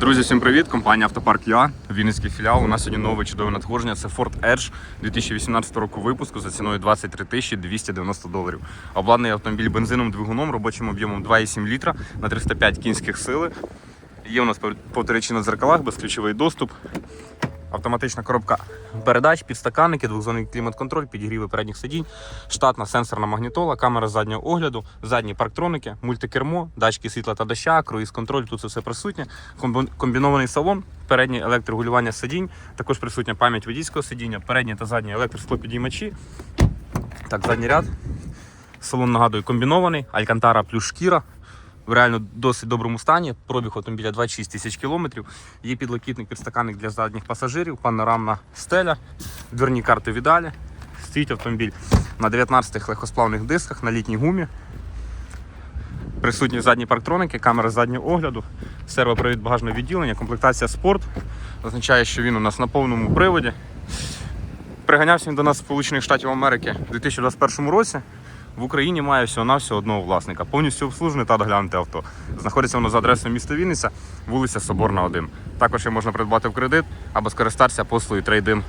Друзі, всім привіт! Компанія Автопарк ЮА, Вінницький філіал. У нас сьогодні нове чудове надходження. Це Ford Edge 2018 року випуску за ціною 23 тисячі 290 доларів. Обладнаний автомобіль бензином двигуном, робочим об'ємом 2,7 літра на 305 кінських сили. Є у нас повторичі на дзеркалах, безключовий доступ. Автоматична коробка передач, підстаканники, двохзонний клімат-контроль, підігріви передніх сидінь, штатна сенсорна магнітола, камера заднього огляду, задні парктроники, мультикермо, датчики світла та доща, круїз-контроль, тут це все присутнє. Комбінований салон, переднє електрорегулювання сидінь, також присутня пам'ять водійського сидіння, передні та задні електросклопідіймачі. Так, задній ряд. Салон нагадую комбінований, алькантара плюс шкіра. В реально досить доброму стані. Пробіг автомобіля 26 тисяч кілометрів. Є підлокітник, підстаканник для задніх пасажирів, панорамна стеля, дверні карти віддалі. Стоїть автомобіль на 19 легкосплавних дисках на літній гумі. Присутні задні парктроники, камера заднього огляду, сервопривід багажного відділення, комплектація спорт. Означає, що він у нас на повному приводі. Приганявся він до нас з Сполучених Штатів Америки у 2021 році. В Україні має всього-навсього одного власника. Повністю обслужене та доглянуте авто. Знаходиться воно за адресою міста Вінниця, вулиця Соборна, 1. Також його можна придбати в кредит або скористатися послугою трейдин